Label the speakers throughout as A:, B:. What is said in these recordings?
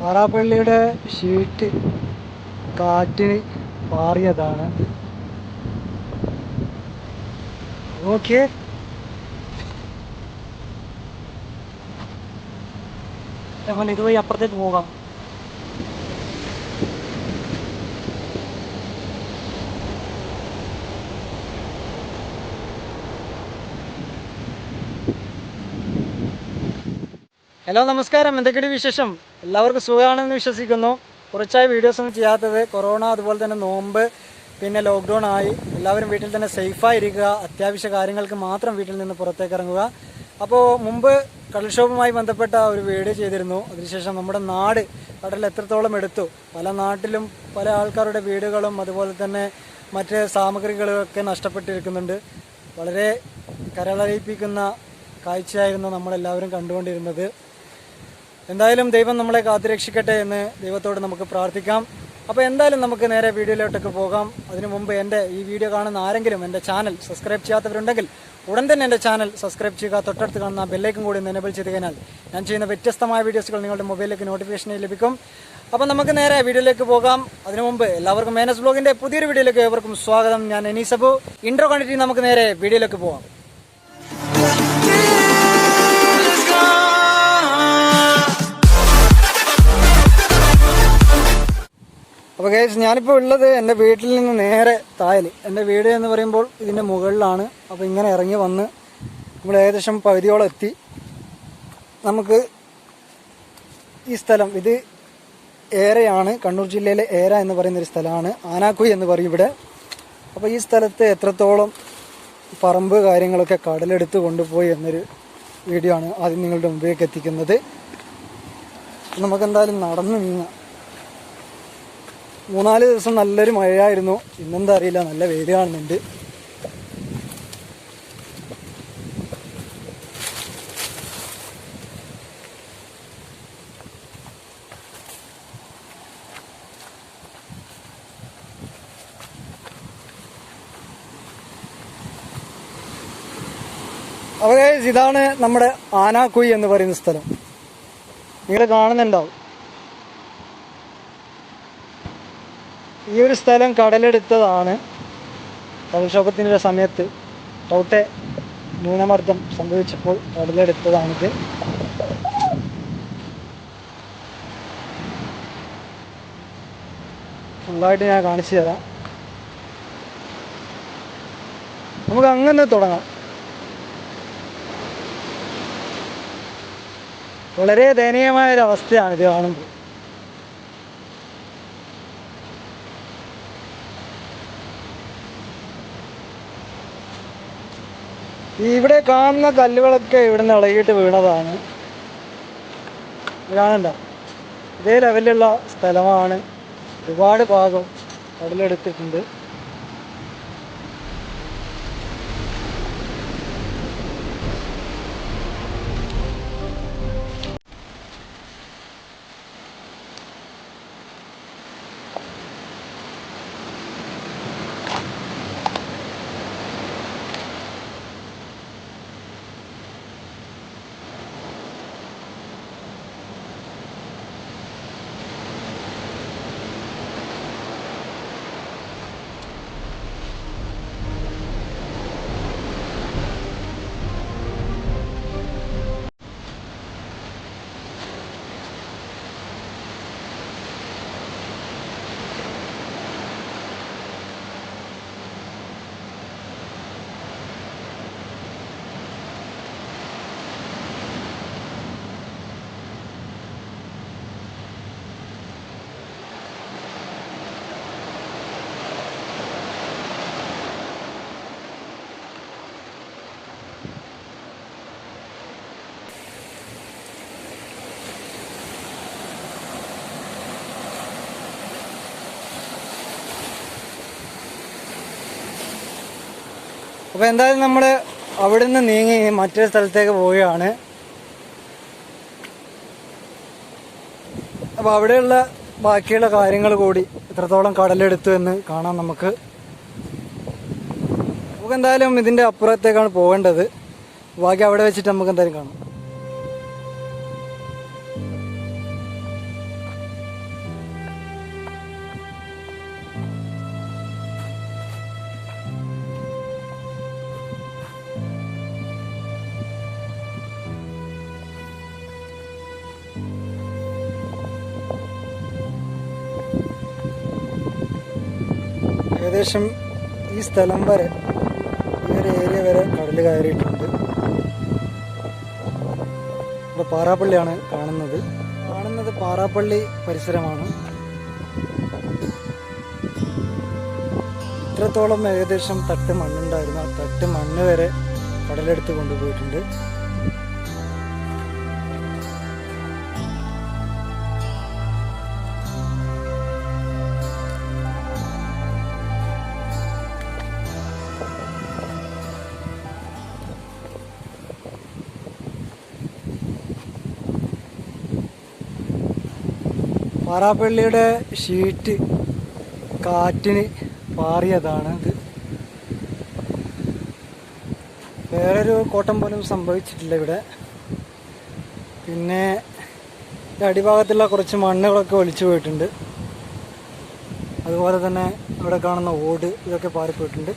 A: പാറാപ്പള്ളിയുടെ sheet കാറ്റിന് പാറിയതാണ്. Okay ഇതുവഴി അപ്പുറത്തേക്ക് പോകാം. ഹലോ നമസ്കാരം. എന്തൊക്കെയാണ് വിശേഷം? എല്ലാവർക്കും സുഖമാണെന്ന് വിശ്വസിക്കുന്നു. കുറച്ചായി വീഡിയോസ് ഒന്നും ചെയ്യാത്തത് കൊറോണ അതുപോലെ തന്നെ നോമ്പ് പിന്നെ ലോക്ക്ഡൗൺ ആയി. എല്ലാവരും വീട്ടിൽ തന്നെ സേഫായിരിക്കുക അത്യാവശ്യ കാര്യങ്ങൾക്ക് മാത്രം വീട്ടിൽ നിന്ന് പുറത്തേക്ക് ഇറങ്ങുക. അപ്പോൾ മുമ്പ് കടൽക്ഷോഭവുമായി ബന്ധപ്പെട്ട ഒരു വീഡിയോ ചെയ്തിരുന്നു. അതിനുശേഷം നമ്മുടെ നാട് കടൽ എത്രത്തോളം എടുത്തു? പല നാട്ടിലും പല ആൾക്കാരുടെ വീടുകളും അതുപോലെ തന്നെ മറ്റ് സാമഗ്രികളൊക്കെ നഷ്ടപ്പെട്ടിരിക്കുന്നുണ്ട്. വളരെ കരളറിയിപ്പിക്കുന്ന കാഴ്ചയായിരുന്നു നമ്മളെല്ലാവരും കണ്ടുകൊണ്ടിരുന്നത്. എന്തായാലും ദൈവം നമ്മളെ കാത്തുരക്ഷിക്കട്ടെ എന്ന് ദൈവത്തോട് നമുക്ക് പ്രാർത്ഥിക്കാം. അപ്പോൾ എന്തായാലും നമുക്ക് നേരെ വീഡിയോയിലോട്ടൊക്കെ പോകാം. അതിനു മുമ്പ് എന്റെ ഈ വീഡിയോ കാണുന്ന ആരെങ്കിലും എന്റെ ചാനൽ സബ്സ്ക്രൈബ് ചെയ്യാത്തവരുണ്ടെങ്കിൽ ഉടൻ തന്നെ എന്റെ ചാനൽ സബ്സ്ക്രൈബ് ചെയ്യുക. തൊട്ടടുത്ത് കാണുന്ന ബെല്ലേക്കും കൂടി ഒന്ന് എനേബിൾ ചെയ്ത് കഴിഞ്ഞാൽ ഞാൻ ചെയ്യുന്ന വ്യത്യസ്തമായ വീഡിയോസുകൾ നിങ്ങളുടെ മൊബൈലിലേക്ക് നോട്ടിഫിക്കേഷൻ ലഭിക്കും. അപ്പോൾ നമുക്ക് നേരെ വീഡിയോയിലേക്ക് പോകാം. അതിനു മുമ്പ് എല്ലാവർക്കും മേനസ് ബ്ലോഗിന്റെ പുതിയൊരു വീഡിയോയിലേക്ക് ഏവർക്കും സ്വാഗതം. ഞാൻ എനീസബു. ഇൻട്രോ കണ്ടിട്ട് നമുക്ക് നേരെ വീഡിയോയിലേക്ക് പോകാം. അപ്പോൾ കേസ് ഞാനിപ്പോൾ ഉള്ളത് എന്റെ വീട്ടിൽ നിന്ന് നേരെ തായൽ എന്റെ വീട് എന്ന് പറയുമ്പോൾ ഇതിന്റെ മുകളിലാണ്. അപ്പോൾ ഇങ്ങനെ ഇറങ്ങി വന്ന് നമ്മൾ ഏകദേശം പകുതിയോളം എത്തി. നമുക്ക് ഈ സ്ഥലം ഇത് ഏരയാണ്. കണ്ണൂർ ജില്ലയിലെ ഏര എന്ന് പറയുന്ന ഒരു സ്ഥലമാണ്. ആനാക്കുയി എന്ന് പറയും ഇവിടെ. അപ്പോൾ ഈ സ്ഥലത്ത് എത്രത്തോളം പറമ്പ് കാര്യങ്ങളൊക്കെ കടലെടുത്ത് കൊണ്ടുപോയി എന്നൊരു വീഡിയോ ആണ് ആദ്യം നിങ്ങളുടെ മുമ്പിലേക്ക് എത്തിക്കുന്നത്. നമുക്കെന്തായാലും നടന്നു നീങ്ങാം. മൂന്നാൽ ദിവസം നല്ലൊരു മഴയായിരുന്നു. ഇന്നെന്താ അറിയില്ല നല്ല വെയിൽ കാണുന്നുണ്ട്. അവരെ ഇതാണ് നമ്മുടെ ആനാക്കുയി എന്ന് പറയുന്ന സ്ഥലം. നിങ്ങൾ കാണുന്നുണ്ടാവും. ഈ ഒരു സ്ഥലം കടലെടുത്തതാണ് കടൽക്ഷോഭത്തിന്റെ സമയത്ത്. ടൗട്ടെ ന്യൂനമർദ്ദം സംഭവിച്ചപ്പോൾ കടലെടുത്തതാണിത്. ഫുള്ളായിട്ട് ഞാൻ കാണിച്ചു തരാം. നമുക്ക് അങ്ങനെ തുടങ്ങാം. വളരെ ദയനീയമായ ഒരു അവസ്ഥയാണ് ഇത് കാണുമ്പോൾ. ഇവിടെ കാണുന്ന കല്ലുകളൊക്കെ ഇവിടെ നിന്ന് ഇളകിയിട്ട് വീണതാണ്. കാണണ്ട. ഇതേ ലെവലിലുള്ള സ്ഥലമാണ്. ഒരുപാട് ഭാഗം കടലെടുത്തിട്ടുണ്ട്. അപ്പോൾ എന്തായാലും നമ്മൾ അവിടെ നിന്ന് നീങ്ങി മറ്റൊരു സ്ഥലത്തേക്ക് പോവുകയാണ്. അപ്പോൾ അവിടെയുള്ള ബാക്കിയുള്ള കാര്യങ്ങൾ കൂടി എത്രത്തോളം കടലെടുത്തു എന്ന് കാണാം നമുക്ക്. നമുക്ക് എന്തായാലും ഇതിന്റെ അപ്പുറത്തേക്കാണ് പോകേണ്ടത്. ബാക്കി അവിടെ വെച്ചിട്ട് നമുക്ക് എന്തായാലും കാണാം. ഏകദേശം ഈ സ്ഥലം വരെ ഈ ഒരു ഏരിയ വരെ കടൽ കയറിയിട്ടുണ്ട്. ഇവിടെ പാറാപ്പള്ളിയാണ് കാണുന്നത്. കാണുന്നത് പാറാപ്പള്ളി പരിസരമാണ്. ഇത്രത്തോളം ഏകദേശം തട്ട് മണ്ണുണ്ടായിരുന്നു. ആ തട്ട് മണ്ണ് വരെ കടലെടുത്ത് കൊണ്ടുപോയിട്ടുണ്ട്. പാറാപ്പള്ളിയുടെ ഷീറ്റ് കാറ്റിന് പാറിയതാണ് ഇത്. വേറൊരു കോട്ടം പോലും സംഭവിച്ചിട്ടില്ല ഇവിടെ. പിന്നെ അടിഭാഗത്തുള്ള കുറച്ച് മണ്ണുകളൊക്കെ ഒലിച്ചു പോയിട്ടുണ്ട്. അതുപോലെ തന്നെ ഇവിടെ കാണുന്ന ഓട് ഇതൊക്കെ പാറിപ്പോയിട്ടുണ്ട്.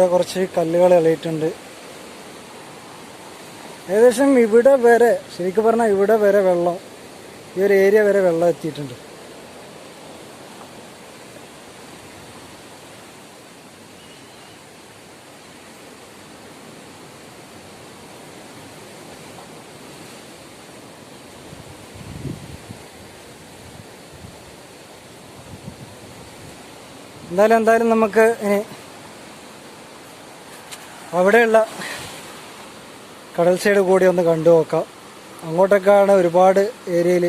A: ഇവിടെ കുറച്ച് കല്ലുകൾ ഇളയിട്ടുണ്ട് ഏകദേശം ഇവിടെ വരെ ശരിക്കും പറഞ്ഞാൽ ഇവിടെ വരെ വെള്ളം ഈ ഒരു ഏരിയ വരെ വെള്ളം എത്തിയിട്ടുണ്ട്. എന്തായാലും എന്തായാലും നമുക്ക് ഇനി അവിടെയുള്ള കടൽ സൈഡ് കൂടി ഒന്ന് കണ്ടു നോക്കാം. അങ്ങോട്ടൊക്കെയാണ് ഒരുപാട് ഏരിയയിൽ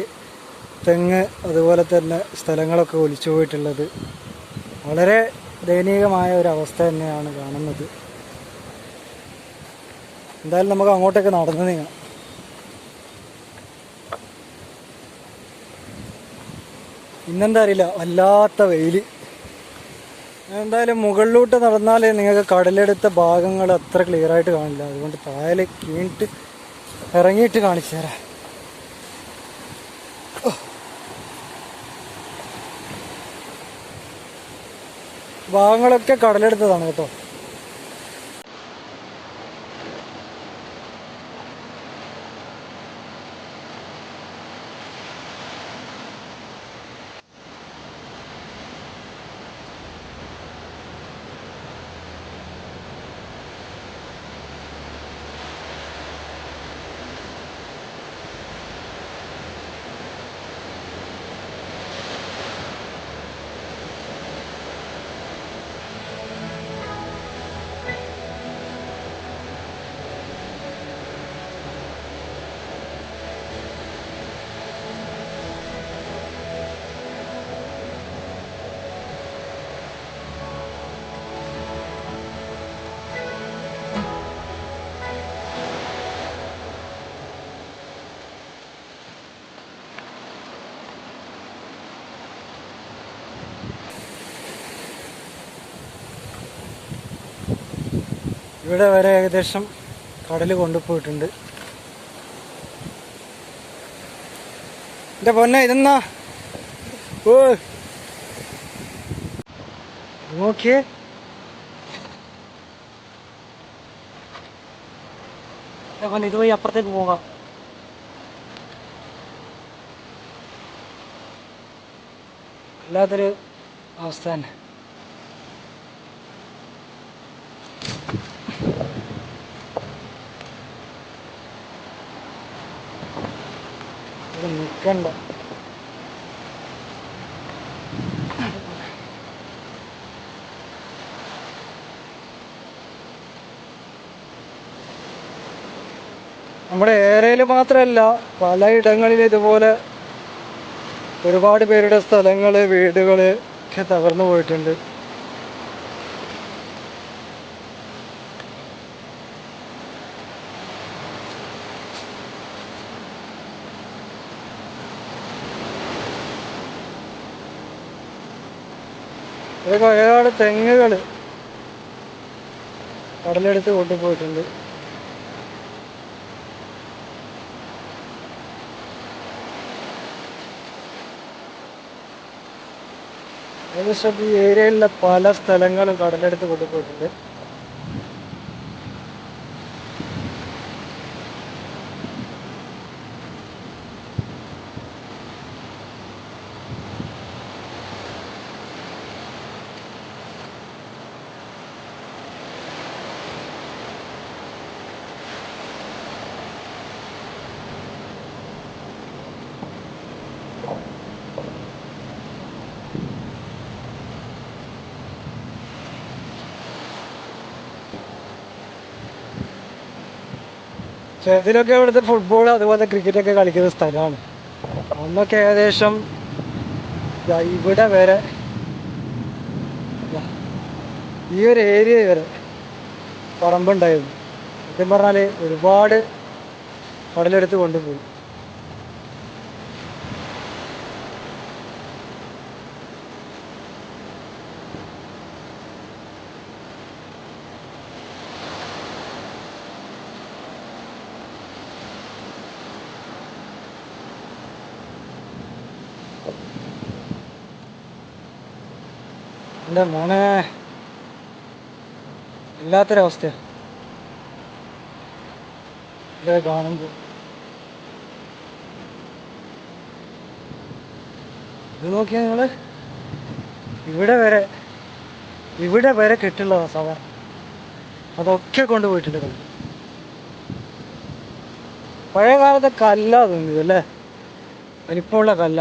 A: തെങ്ങ് അതുപോലെ തന്നെ സ്ഥലങ്ങളൊക്കെ ഒലിച്ചു പോയിട്ടുള്ളത്. വളരെ ദയനീയമായ ഒരു അവസ്ഥ തന്നെയാണ് കാണുന്നത്. എന്തായാലും നമുക്ക് അങ്ങോട്ടൊക്കെ നടന്നു നീങ്ങാം. ഇന്നെന്താ അറിയില്ല വല്ലാത്ത വെയിൽ. എന്തായാലും മുകളിലോട്ട് നടന്നാലേ നിങ്ങൾക്ക് കടലെടുത്ത ഭാഗങ്ങൾ അത്ര ക്ലിയർ ആയിട്ട് കാണില്ല. അതുകൊണ്ട് താഴെ കീണിട്ട് ഇറങ്ങിയിട്ട് കാണിച്ചു തരാം. ഭാഗങ്ങളൊക്കെ കടലെടുത്തതാണ് കേട്ടോ. ഇവിടെ വരെ ഏകദേശം കടൽ കൊണ്ടുപോയിട്ടുണ്ട്. എന്റെ പൊന്നെ ഇതെന്നാ? ഓ. നോക്കിയേ. പൊന്നെ ഇതുവഴി അപ്പുറത്തേക്ക് പോകാം. വല്ലാത്തൊരു അവസ്ഥ തന്നെ. ഇത് നിൽക്കണ്ട നമ്മുടെ ഏരിയയിൽ മാത്രമല്ല പലയിടങ്ങളിൽ ഇതുപോലെ ഒരുപാട് പേരുടെ സ്ഥലങ്ങൾ വീടുകൾ ഒക്കെ തകർന്നു പോയിട്ടുണ്ട്. ഇതൊക്കെ ഒരുപാട് തെങ്ങുകൾ കടലെടുത്ത് കൊണ്ടുപോയിട്ടുണ്ട്. ഏകദേശം ഈ ഏരിയയിലെ പല സ്ഥലങ്ങളും കടലെടുത്ത് കൊണ്ടുപോയിട്ടുണ്ട്. ചെറുതിലൊക്കെ ഇവിടുത്തെ ഫുട്ബോൾ അതുപോലെ ക്രിക്കറ്റ് ഒക്കെ കളിക്കുന്ന സ്ഥലമാണ്. അന്നൊക്കെ ഏകദേശം ഇവിടെ വരെ ഈ ഒരു ഏരിയ വരെ പറമ്പുണ്ടായിരുന്നു. സത്യം പറഞ്ഞാൽ ഒരുപാട് കടലെടുത്ത് കൊണ്ടുപോയി. എന്റെ മോനെ. ഇല്ലാത്തൊരവസ്ഥയാണ് ഇത് കാണുമ്പോൾ ഇത് നോക്കിയാൽ നിങ്ങൾ ഇവിടെ വരെ ഇവിടെ വരെ കെട്ടുള്ളതാ സാധാരണ അതൊക്കെ കൊണ്ടുപോയിട്ടുണ്ട് കളി പഴയ കാലത്തെ കല്ലാ തോന്നിയത് അല്ലേ? വലിപ്പമുള്ള കല്ല.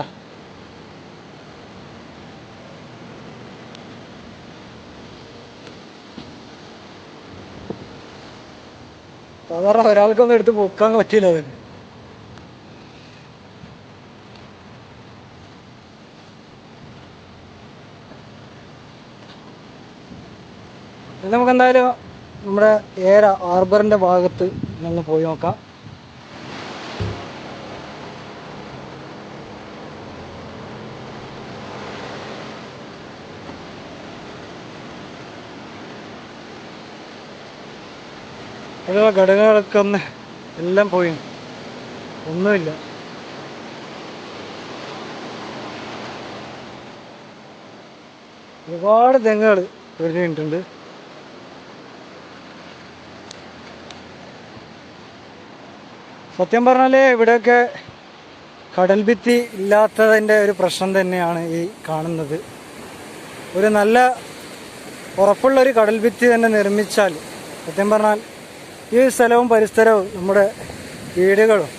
A: സാധാരണ ഒരാൾക്കൊന്നും എടുത്ത് പൊക്കാൻ പറ്റില്ല അതിന് നമുക്ക് എന്തായാലും നമ്മുടെ ഏര ഹാർബറിന്റെ ഭാഗത്ത് ഒന്ന് പോയി നോക്കാം. അതിലുള്ള ഘടകങ്ങളൊക്കെ ഒന്ന് എല്ലാം പോയി. ഒന്നുമില്ല. ഒരുപാട് തെങ്ങുകൾ വീണിട്ടുണ്ട്. സത്യം പറഞ്ഞാൽ ഇവിടെയൊക്കെ കടൽ ഭിത്തി ഇല്ലാത്തതിന്റെ ഒരു പ്രശ്നം തന്നെയാണ് ഈ കാണുന്നത്. ഒരു നല്ല ഉറപ്പുള്ള ഒരു കടൽ ഭിത്തി തന്നെ നിർമ്മിച്ചാൽ സത്യം പറഞ്ഞാൽ ഈ സ്ഥലവും പരിസരവും നമ്മുടെ വീടുകളും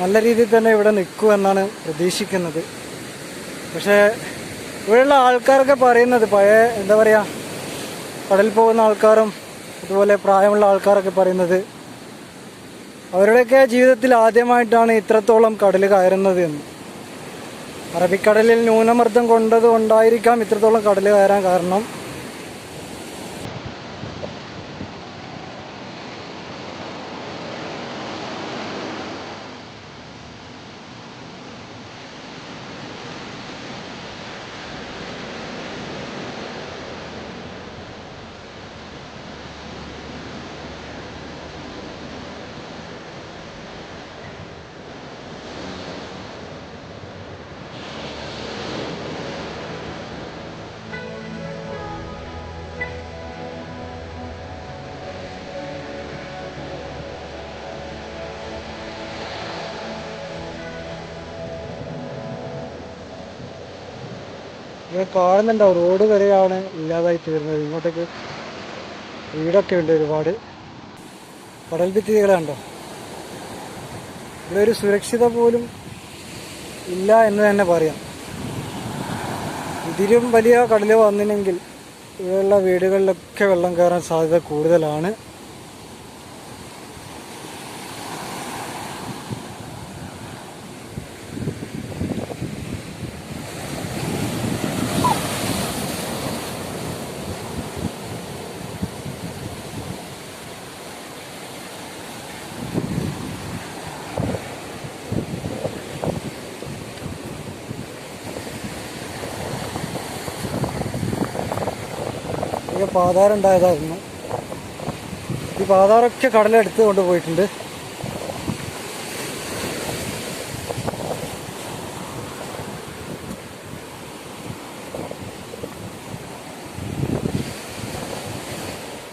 A: നല്ല രീതിയിൽ തന്നെ ഇവിടെ നിൽക്കുമെന്നാണ് പ്രതീക്ഷിക്കുന്നത്. പക്ഷേ ഇവിടെയുള്ള ആൾക്കാരൊക്കെ പറയുന്നത് പഴയ എന്താ പറയുക കടൽ പോകുന്ന ആൾക്കാരും അതുപോലെ പ്രായമുള്ള ആൾക്കാരൊക്കെ പറയുന്നത് അവരുടെയൊക്കെ ജീവിതത്തിൽ ആദ്യമായിട്ടാണ് ഇത്രത്തോളം കടൽ കയറുന്നത് എന്ന്. അറബിക്കടലിൽ ന്യൂനമർദ്ദം കൊണ്ടത് കൊണ്ടായിരിക്കാം ഇത്രത്തോളം കടൽ കയറാൻ കാരണം. ഇത് കാണുന്നുണ്ടോ റോഡ് വരെയാണ് ഇല്ലാതായി തീർന്നത്. ഇങ്ങോട്ടേക്ക് വീടൊക്കെ ഉണ്ട് ഒരുപാട്. കടൽ ഭിത്തികളുണ്ടോ ഇവിടെ ഒരു സുരക്ഷിത പോലും ഇല്ല എന്ന് തന്നെ പറയാം. ഇതിലും വലിയ കടൽ വന്നില്ലെങ്കിൽ ഇവിടെയുള്ള വീടുകളിലൊക്കെ വെള്ളം കയറാൻ സാധ്യത കൂടുതലാണ്. ഇത് പാതാരം ഉണ്ടായതായിരുന്നു. ഈ പാതാറൊക്കെ കടലെടുത്ത് കൊണ്ടുപോയിട്ടുണ്ട്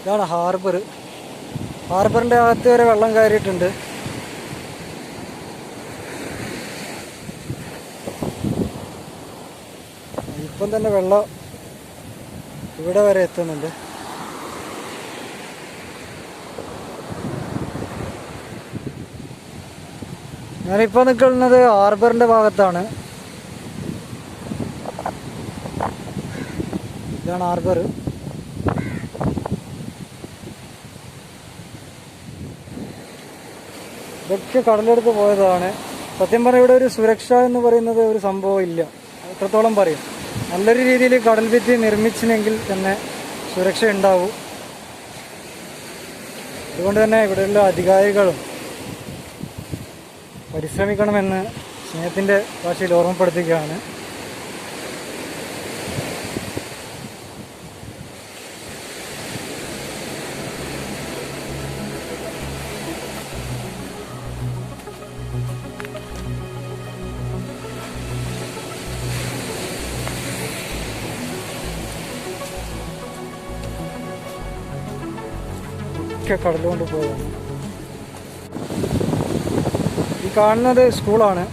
A: ഇതാണ് ഹാർബർ. ഹാർബറിന്റെ അകത്ത് വരെ വെള്ളം കയറിയിട്ടുണ്ട്. ഇപ്പം തന്നെ വെള്ളം ഇവിടെ വരെ എത്തുന്നുണ്ട്. ഞാനിപ്പോൾ നിൽക്കുന്നത് ഹാർബറിന്റെ ഭാഗത്താണ്. ഇതാണ് ഹാർബർ. ഇതൊക്കെ കടലെടുത്ത് പോയതാണ്. സത്യം പറഞ്ഞാൽ ഇവിടെ ഒരു സുരക്ഷ എന്ന് പറയുന്നത് ഒരു സംഭവം ഇല്ല. എത്രത്തോളം പറയും? നല്ലൊരു രീതിയിൽ കടൽ ഭിത്തി നിർമ്മിച്ചില്ലെങ്കിൽ തന്നെ സുരക്ഷ ഉണ്ടാവും. അതുകൊണ്ട് തന്നെ ഇവിടെയുള്ള അധികാരികളും പരിശ്രമിക്കണമെന്ന് സ്നേഹത്തിന്റെ ഭാഷയിൽ ഓർമ്മപ്പെടുത്തുകയാണ്. ഒക്കെ കടലുകൊണ്ട് പോവുകയാണ്. ഈ കാണുന്നത് സ്കൂളാണ്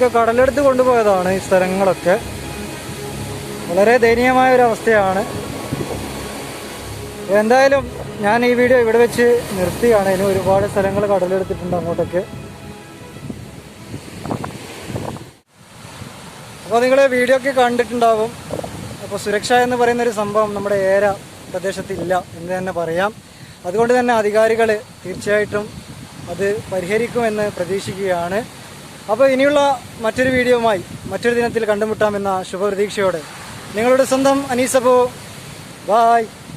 A: ഇതൊക്കെ കടലെടുത്ത് കൊണ്ടുപോയതാണ് ഈ സ്ഥലങ്ങളൊക്കെ. വളരെ ദയനീയമായ ഒരു അവസ്ഥയാണ് എന്തായാലും ഞാൻ ഈ വീഡിയോ ഇവിടെ വെച്ച് നിർത്തിയാണ്. ഇനി ഒരുപാട് സ്ഥലങ്ങൾ കടലെടുത്തിട്ടുണ്ട് അങ്ങോട്ടൊക്കെ. അപ്പോൾ നിങ്ങൾ വീഡിയോ ഒക്കെ കണ്ടിട്ടുണ്ടാവും. അപ്പോൾ സുരക്ഷ എന്ന് പറയുന്ന ഒരു സംഭവം നമ്മുടെ ഏര പ്രദേശത്തില്ല എന്ന് തന്നെ പറയാം. അതുകൊണ്ട് തന്നെ അധികാരികൾ തീർച്ചയായിട്ടും അത് പരിഹരിക്കുമെന്ന് പ്രതീക്ഷിക്കുകയാണ്. അപ്പോൾ ഇനിയുള്ള മറ്റൊരു വീഡിയോയുമായി മറ്റൊരു ദിനത്തിൽ കണ്ടുമുട്ടാമെന്ന ശുഭപ്രതീക്ഷയോടെ നിങ്ങളുടെ സ്വന്തം അനീസപ്പോ ബായ്